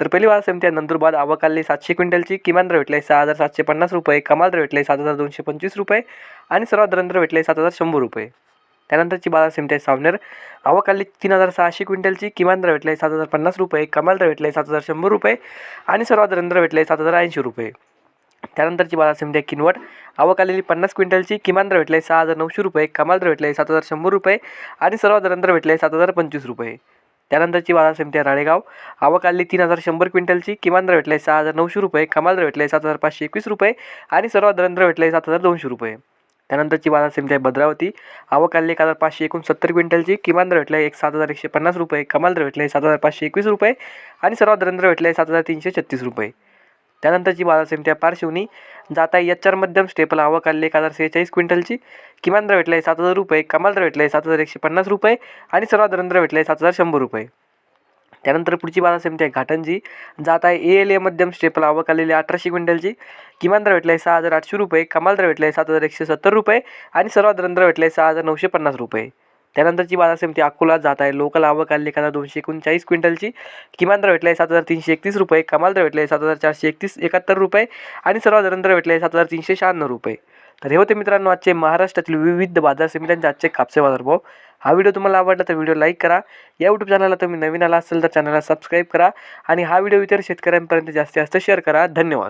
तर पहिली बाजार समिती आहे नंदुरबार. आवकाली सातशे क्विंटलची. किमान दर भेटले सहा हजार सातशे पन्नास रुपये. कमाल दर भेटले सात हजार दोनशे पंचवीस रुपये. आणि सर्वात दरंदर भेटले सात हजार शंभर रुपये. त्यानंतरची बाजार समिती आहे सावनेर. आवकाली तीन हजार सहाशे क्विंटलची. किमान दर भेटले सात हजार पन्नास रुपये. कमाल दर भेटले सात हजार शंभर रुपये. आणि सर्वात दर भेटले सात हजार ऐंशी रुपये. त्यानंतरची बाजार समिती आहे किनवट. आवक आलेली पन्नास क्विंटलची. किमान दर भेटले सहा हजार नऊशे रुपये. कमाल दर भेटले सात हजार शंभर रुपये. आणि सर्वात दर भेटले सात हजार पंचवीस रुपये. त्यानंतरची बाजार समिती आहे राळेगाव. आवक आली तीन हजार शंभर क्विंटलची. किमान दर भेटले सहा हजार नऊशे रुपये. कमाल दर भेटले सात हजार पाचशे एकवीस रुपये. आणि सर्वात दर भेटले सात हजार दोनशे रुपये. त्यानंतरची बाजार समिती आहे भद्रावती. आवक आली एक हजार पाचशे एकोणसत्तर क्विंटलची. किमान दर भेटले एक सात हजार एकशे पन्नास रुपये. कमाल दर भेटले सात हजार पाचशे एकवीस रुपये. आणि सर्वात दर भेटले सात हजार तीनशे छत्तीस रुपये. त्यानंतरची बाजार समिती पार्श्वनी पारशिवनी जाता एच आर मध्यम स्टेपल आवक आलेली एक हजार सेहेचाळीस क्विंटलची. किमान दर भेटले सात हजार रुपये. कमाल दर भेटले सात हजार एकशे पन्नास रुपये. आणि सर्वात दर भेटले सात हजार शंभर रुपये. त्यानंतर पुढची बाजार समिती आहे घाटंजी. जात आहे ए एल ए मध्यम स्टेपल आवक आलेली अठराशे क्विंटलची. किमान दर भेटले सहा हजार आठशे रुपये. कमाल दर भेटले सात हजार एकशे सत्तर रुपये. आणि सर्वात दर भेटले सहा हजार नऊशे पन्नास रुपये. त्यानंतरची बाजार समिती अकोला जात आहे. लोकल आवक आली एखादा दोनशे एकोणचाळीस क्विंटलची. किमान दर भेटले सात हजार तीनशे एकतीस रुपये कमाल दर भेटले सात हजार चारशे एकतीस एकाहत्तर रुपये आणि सर्वात दर भेटले सात हजार तीनशे शहाण्णव रुपये. तर हे होते मित्रांनो आजचे महाराष्ट्रातील विविध बाजार समित्यांचे आजचे कापसे बाजारभाव. हा व्हिडिओ तुम्हाला आवडला तर व्हिडिओ लाईक करा. या यूट्यूब चॅनलला तुम्ही नवीन आला असेल तर चॅनलला सबस्क्राईब करा आणि हा व्हिडिओ इतर शेतकऱ्यांपर्यंत जास्तीत जास्त शेअर करा. धन्यवाद.